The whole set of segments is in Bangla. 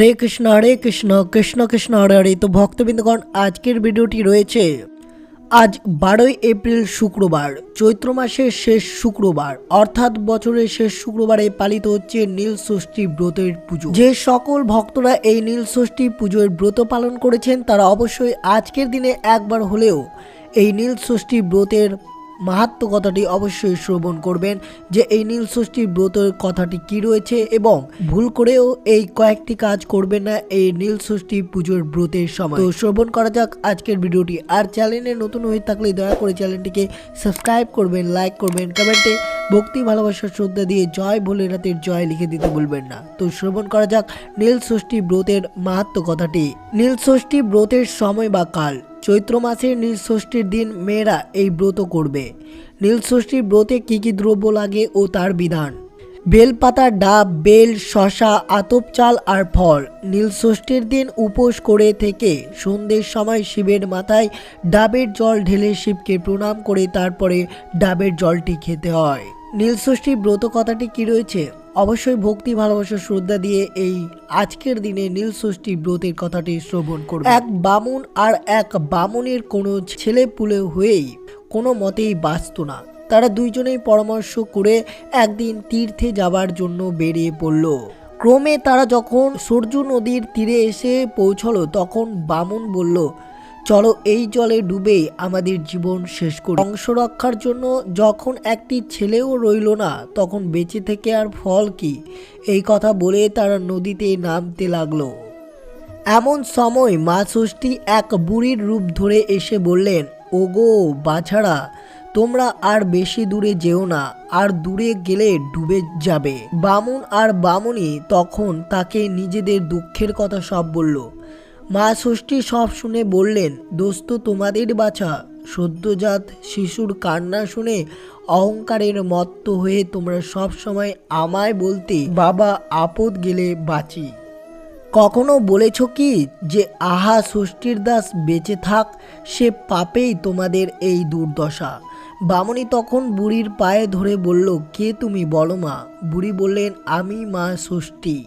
হরে কৃষ্ণ হরে কৃষ্ণ কৃষ্ণ কৃষ্ণ, হরে হরে। তো ভক্তবৃন্দগণ, আজকের ভিডিওটি রয়েছে আজ বারোই এপ্রিল শুক্রবার, চৈত্র মাসের শেষ শুক্রবার, অর্থাৎ বছরের শেষ শুক্রবারে পালিত হচ্ছে নীল ষষ্ঠী ব্রতের পুজো। যে সকল ভক্তরা এই নীল ষষ্ঠী পুজোর ব্রত পালন করেছেন, তারা অবশ্যই আজকের দিনে একবার হলেও এই নীল ষষ্ঠী ব্রতের মাহাত্ম কথাটি অবশ্যই শ্রবণ করবেন যে এই নীল ষষ্ঠী ব্রতের কথাটি কি রয়েছে এবং ভুল করেও এই কয়েকটি কাজ করবেন না এই নীল ষষ্ঠী পুজোর ব্রতের সময়। তো শ্রবণ করা যাক আজকের ভিডিওটি। আর চ্যানেলে নতুন হয়ে থাকলে দয়া করে চ্যানেলটিকে সাবস্ক্রাইব করবেন, লাইক করবেন, কমেন্টে ভক্তি, ভালোবাসা, শ্রদ্ধা দিয়ে জয় ভোলেনাথের জয় লিখে দিতে ভুলবেন না। তো শ্রবণ করা যাক নীল ষষ্ঠী ব্রতের মাহাত্ম কথাটি। নীল ষষ্ঠী ব্রতের সময় বা কাল। চৈত্র মাসের নীল ষষ্ঠীর দিন মেয়েরা এই ব্রত করবে। নীল ষষ্ঠীর ব্রতে কি কি দ্রব্য লাগে ও তার বিধান? বেলপাতা, ডাব, বেল, শশা, আতপ চাল আর ফল। নীল ষষ্ঠীর দিন উপোস করে থেকে সন্ধ্যের সময় শিবের মাথায় ডাবের জল ঢেলে শিবকে প্রণাম করে তারপরে ডাবের জলটি খেতে হয়। নীল ষষ্ঠী ব্রত কথাটি কি রয়েছে? অবশ্যই ভক্তি, ভালোবাসা, শ্রদ্ধা দিয়ে এই আজকের দিনে নীল ষষ্ঠী ব্রতের কথাটি শ্রবণ করবে। এক বামুন আর এক বামুনের কোনো ছেলে পুলে হয়েই কোনো মতেই বাঁচত না। তারা দুইজনেই পরামর্শ করে একদিন তীর্থে যাবার জন্য বেরিয়ে পড়ল। ক্রমে তারা যখন সূর্য নদীর তীরে এসে পৌঁছলো, তখন বামুন বলল চলো এই জলে ডুবে আমাদের জীবন শেষ করি। বংশ রক্ষার জন্য যখন একটি ছেলেও রইল না, তখন বেঁচে থেকে আর ফল কি? এই কথা বলে তারা নদীতে নামতে লাগল। এমন সময় মা ষষ্ঠী এক বুড়ির রূপ ধরে এসে বললেন, ওগো বাছাড়া তোমরা আর বেশি দূরে যেও না, আর দূরে গেলে ডুবে যাবে। বামুন আর বামুনি তখন তাকে নিজেদের দুঃখের কথা সব বলল। মা ষষ্ঠী সব শুনে বললেন, দোস্ত, তোমাদের বাছা। সদ্যজাত শিশুর কান্না শুনে অহংকারের মত্ত হয়ে তোমরা সব সময় আমায় বলতে বাবা আপদ গেলে বাঁচি। কখনো বলেছ কি যে, আহা, ষষ্ঠীর দাস বেঁচে থাক, সে পাপেই তোমাদের এই দুর্দশা বামনি তখন বুড়ির পায়ে ধরে বলল, কে তুমি বলো মা বুড়ি বললেন, আমি মা ষষ্ঠী।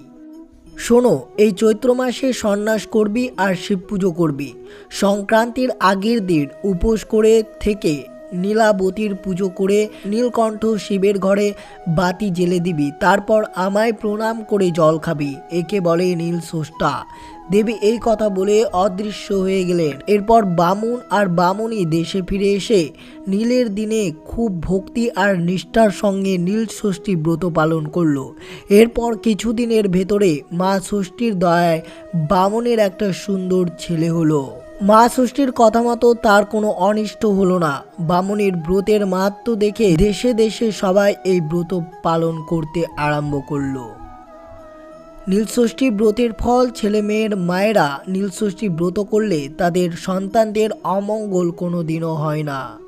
শোনো, এই চৈত্র মাসে সন্ন্যাস করবি আর শিব পুজো করবি। সংক্রান্তির আগের দিন উপোস করে থেকে নীলাবতীর পুজো করে নীলকণ্ঠ শিবের ঘরে বাতি জেলে দিবি। তারপর আমায় প্রণাম করে জল খাবি। একে বলে নীল ষষ্ঠা দেবী এই কথা বলে অদৃশ্য হয়ে গেলেন। এরপর বামুন আর বামুনি দেশে ফিরে এসে নীলের দিনে খুব ভক্তি আর নিষ্ঠার সঙ্গে নীল ষষ্ঠী ব্রত পালন করল। এরপর কিছুদিনের ভেতরে মা ষষ্ঠীর দয়ায় বামনের একটা সুন্দর ছেলে হলো। মা ষষ্ঠীর কথা মতো তার কোনো অনিষ্ট হলো না। বামনের ব্রতের মাহাত্ম দেখে দেশে দেশে সবাই এই ব্রত পালন করতে আরম্ভ করল। নীলষষ্ঠী ব্রতের ফল ছেলে মেয়ের মায়েরা নীলষষ্ঠী ব্রত করলে তাদের সন্তানদের অমঙ্গল কোনো দিনও হয় না।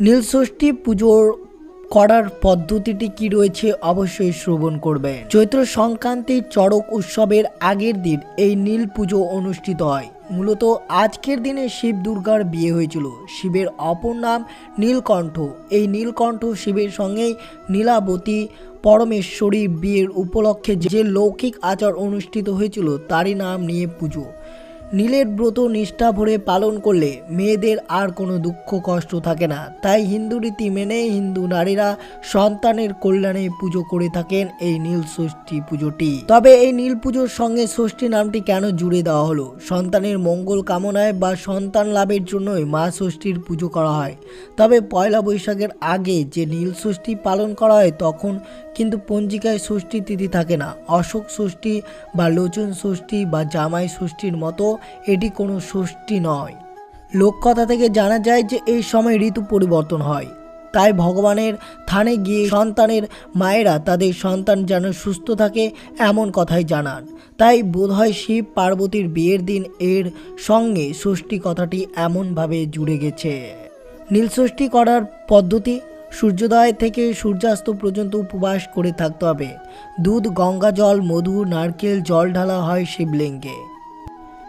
নীলষষ্ঠী পুজোর করার পদ্ধতিটি কি রয়েছে অবশ্যই শ্রবণ করবেন। চৈত্র সংক্রান্তির চড়ক উৎসবের আগের দিন এই নীল পুজো অনুষ্ঠিত হয়। মূলত আজকের দিনে শিব দুর্গার বিয়ে হয়েছিল। শিবের অপর নাম নীলকণ্ঠ। এই নীলকণ্ঠ শিবের সঙ্গেই নীলাবতী পরমেশ্বরী বিয়ের উপলক্ষে যে লৌকিক আচার অনুষ্ঠিত হয়েছিল, তারই নাম নিয়ে পুজো। নীলের ব্রত নিষ্ঠা ভরে পালন করলে মেয়েদের আর কোনো দুঃখ কষ্ট থাকে না। তাই হিন্দু রীতি মেনে হিন্দু নারীরা সন্তানের কল্যাণে পুজো করে থাকেন এই নীল ষষ্ঠী পুজোটি। তবে এই নীল পুজোর সঙ্গে ষষ্ঠী নামটি কেন জুড়ে দেওয়া হলো? সন্তানের মঙ্গল কামনায় বা সন্তান লাভের জন্যই মা ষষ্ঠীর পুজো করা হয়। তবে পয়লা বৈশাখের আগে যে নীল ষষ্ঠী পালন করা হয় তখন কিন্তু পঞ্জিকায় ষষ্ঠী তিথি থাকে না। অশোক ষষ্ঠী বা লোচন ষষ্ঠী বা জামাই ষষ্ঠীর মতো এটি কোনো ষষ্ঠী নয়। লোককথা থেকে জানা যায় যে এই সময় ঋতু পরিবর্তন হয়। তাই ভগবানের থানে গিয়ে সন্তানের মায়েরা তাদের সন্তান যেন সুস্থ থাকে এমন কথাই জানান। তাই বোধহয় শিব পার্বতীর বিয়ের দিন এর সঙ্গে ষষ্ঠী কথাটি এমনভাবে জুড়ে গেছে। নীলষষ্ঠী করার পদ্ধতি, সূর্যোদয় থেকে সূর্যাস্ত পর্যন্ত উপবাস করে থাকতে হবে। দুধ, গঙ্গা জল, মধু, নারকেল, জল ঢালা হয় শিবলিঙ্গে।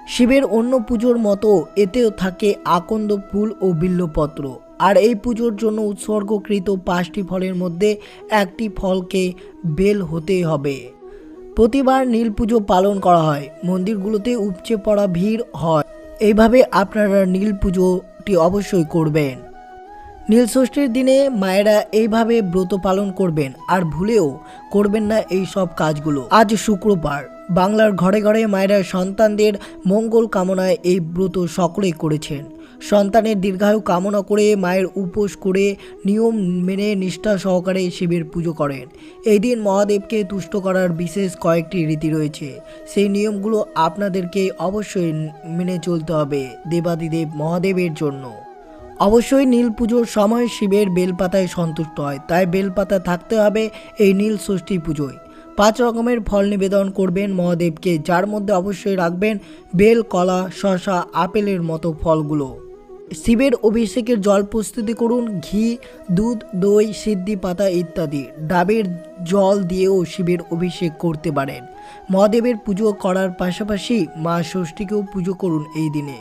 শিবের অন্য পুজোর মতো এতেও থাকে আকন্দ ফুল ও বিল্লপত্র। আর এই পুজোর জন্য উৎসর্গকৃত পাঁচটি ফলের মধ্যে একটি ফলকে বেল হতে হবে। প্রতিবার নীল পুজো পালন করা হয়। মন্দিরগুলোতে উপচে পড়া ভিড় হয়। এইভাবে আপনারা নীল পুজোটি অবশ্যই করবেন। নীল ষষ্ঠীর দিনে মায়েরা এইভাবে ব্রত পালন করবেন। আর ভুলেও করবেন না এই সব কাজগুলো। আজ শুক্রবার। বাংলার ঘরে ঘরে মায়েরা সন্তানদের মঙ্গল কামনায় এই ব্রত সকলেই করেছেন। সন্তানের দীর্ঘায়ু কামনা করে মায়ের উপোস করে নিয়ম মেনে নিষ্ঠা সহকারে শিবের পুজো করেন। এই দিন মহাদেবকে তুষ্ট করার বিশেষ কয়েকটি রীতি রয়েছে। সেই নিয়মগুলো আপনাদেরকে অবশ্যই মেনে চলতে হবে দেবাদিদেব মহাদেবের জন্য। অবশ্যই নীল পুজোর সময় শিবের বেলপাতায় সন্তুষ্ট হয়। তাই বেলপাতা থাকতে হবে এই নীল ষষ্ঠী পুজোয়। পাঁচ রকমের ফল নিবেদন করবেন মহাদেবকে, যার মধ্যে অবশ্যই রাখবেন বেল, কলা শশা আপেলের মতো ফলগুলো। শিবের অভিষেকের জল প্রস্তুতি করুন, ঘি, দুধ, দই, সিদ্ধি, পাতা ইত্যাদি। ডাবের জল দিয়েও শিবের অভিষেক করতে পারেন। মহাদেবের পুজো করার পাশাপাশি মা ষষ্ঠীকেও পুজো করুন এই দিনে।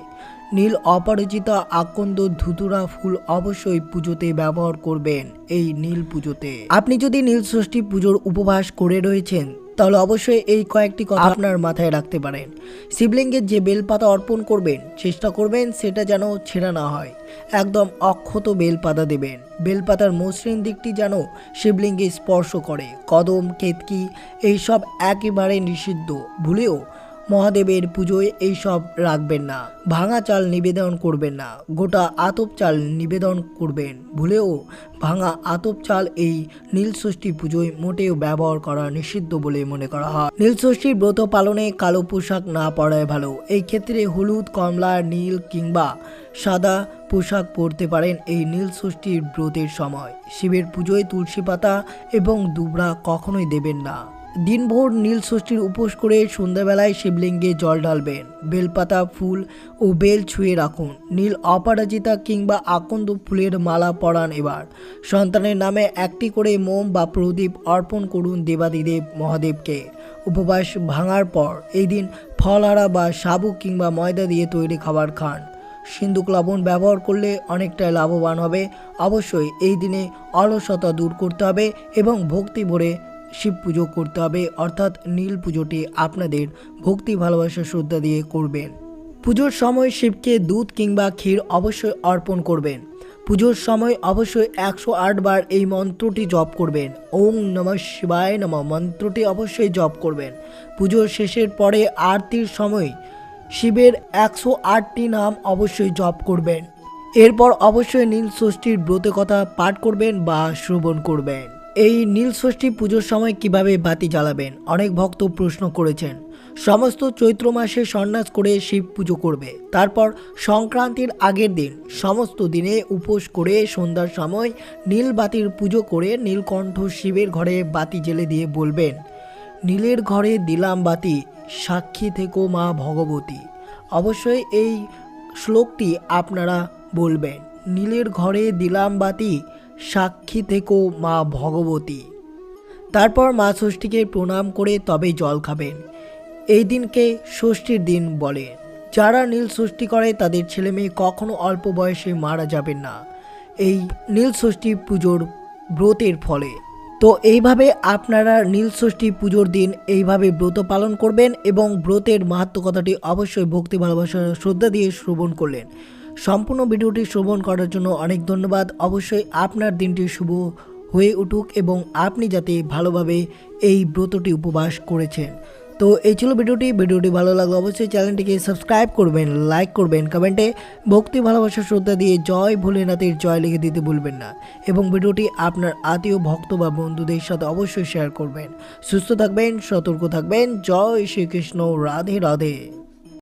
নীল অপরাজিতা আকন্দ ধুতুরা ফুল অবশ্যই পুজোতে ব্যবহার করবেন এই নীল পুজোতে। আপনি যদি নীল ষষ্ঠী পুজোর উপবাস করে রয়েছেন তাহলে অবশ্যই এই কয়েকটি কথা আপনার মাথায় রাখতে পারেন। শিবলিঙ্গের যে বেলপাতা অর্পণ করবেন চেষ্টা করবেন সেটা যেন ছেঁড়া না হয়। একদম অক্ষত বেলপাতা দেবেন। বেলপাতার মসৃণ দিকটি যেন শিবলিঙ্গে স্পর্শ করে। কদম কেতকি এইসব একেবারে নিষিদ্ধ। ভুলেও মহাদেবের পুজোয় এইসব রাখবেন না। ভাঙা চাল নিবেদন করবেন না। গোটা আতপ চাল নিবেদন করবেন। ভুলেও ভাঙা আতপ চাল এই নীলষষ্ঠী পুজোয় মোটেও ব্যবহার করা নিষিদ্ধ বলে মনে করা হয়। নীলষষ্ঠীর ব্রত পালনে কালো পোশাক না পরাই ভালো। এই ক্ষেত্রে হলুদ, কমলা, নীল কিংবা সাদা পোশাক পরতে পারেন এই নীল ষষ্ঠীর ব্রতের সময়। শিবের পুজোয় তুলসী পাতা এবং দুবরা কখনোই দেবেন না। দিনভর নীল ষষ্ঠীর উপোস করে সন্ধ্যাবেলায় শিবলিঙ্গে জল ঢালবেন। বেলপাতা, ফুল ও বেল ছুঁয়ে রাখুন। নীল অপরাজিতা কিংবা আকন্দ ফুলের মালা পরান এবার। সন্তানের নামে একটি করে মোম বা প্রদীপ অর্পণ করুন দেবাদিদেব মহাদেবকে। উপবাস ভাঙার পর এই দিন ফলহারা বা সাবু কিংবা ময়দা দিয়ে তৈরি খাবার খান। সিন্ধুক লবণ ব্যবহার করলে অনেকটাই লাভবান হবে। অবশ্যই এই দিনে অলসতা দূর করতে হবে এবং ভক্তি ভরে শিব পুজো করতে হবে, অর্থাৎ নীল পুজোটি আপনাদের ভক্তি, ভালোবাসা, শ্রদ্ধা দিয়ে করবেন। পুজোর সময় শিবকে দুধ কিংবা ক্ষীর অবশ্যই অর্পণ করবেন। পুজোর সময় অবশ্যই একশো আট বার এই মন্ত্রটি জপ করবেন। ওং নম শিবায় নম, মন্ত্রটি অবশ্যই জপ করবেন। পুজোর শেষের পরে আরতির সময় শিবের একশো আটটি নাম অবশ্যই জপ করবেন। এরপর অবশ্যই নীল ষষ্ঠীর ব্রত কথা পাঠ করবেন বা শ্রবণ করবেন। এই নীল ষষ্ঠী পুজোর সময় কীভাবে বাতি জ্বালাবেন? অনেক ভক্ত প্রশ্ন করেছেন। সমস্ত চৈত্র মাসে সন্ন্যাস করে শিব পুজো করবে। তারপর সংক্রান্তির আগের দিন সমস্ত দিনে উপোস করে সন্ধ্যার সময় নীল বাতির পুজো করে নীলকণ্ঠ শিবের ঘরে বাতি জেলে দিয়ে বলবেন, নীলের ঘরে দিলাম বাতি, সাক্ষী থেকো মা ভগবতী। অবশ্যই এই শ্লোকটি আপনারা বলবেন, নীলের ঘরে দিলাম বাতি সাক্ষী থেকো মা ভগবতী। তারপর মা ষষ্ঠীকে প্রণাম করে তবেই জল খাবেন। এই দিনকে ষষ্ঠীর দিন বলে। যারা নীল ষষ্ঠী করে, তাদের ছেলে মেয়ে কখনো অল্প বয়সে মারা যাবেন না। এই নীল ষষ্ঠী পুজোর ব্রতের ফলে। তো এইভাবে আপনারা নীল ষষ্ঠী পুজোর দিন এইভাবে ব্রত পালন করবেন এবং ব্রতের মাহাত্ম কথাটি অবশ্যই ভক্তি, ভালোবাসা, শ্রদ্ধা দিয়ে শ্রবণ করলেন। সম্পূর্ণ ভিডিওটি শ্রবণ করার জন্য অনেক ধন্যবাদ। অবশ্যই আপনার দিনটি শুভ হয়ে উঠুক এবং আপনি যাতে ভালোভাবে এই ব্রতটি উপবাস করেছেন। তো এই ছিল ভিডিওটি। ভিডিওটি ভালো লাগলে অবশ্যই চ্যানেলটিকে সাবস্ক্রাইব করবেন, লাইক করবেন, কমেন্টে ভক্তি, ভালোবাসা, শ্রদ্ধা দিয়ে জয় ভোলেনাথের জয় লিখে দিতে ভুলবেন না এবং ভিডিওটি আপনার আত্মীয়, ভক্ত বা বন্ধুদের সাথে অবশ্যই শেয়ার করবেন। সুস্থ থাকবেন, সতর্ক থাকবেন। জয় শ্রীকৃষ্ণ। রাধে রাধে।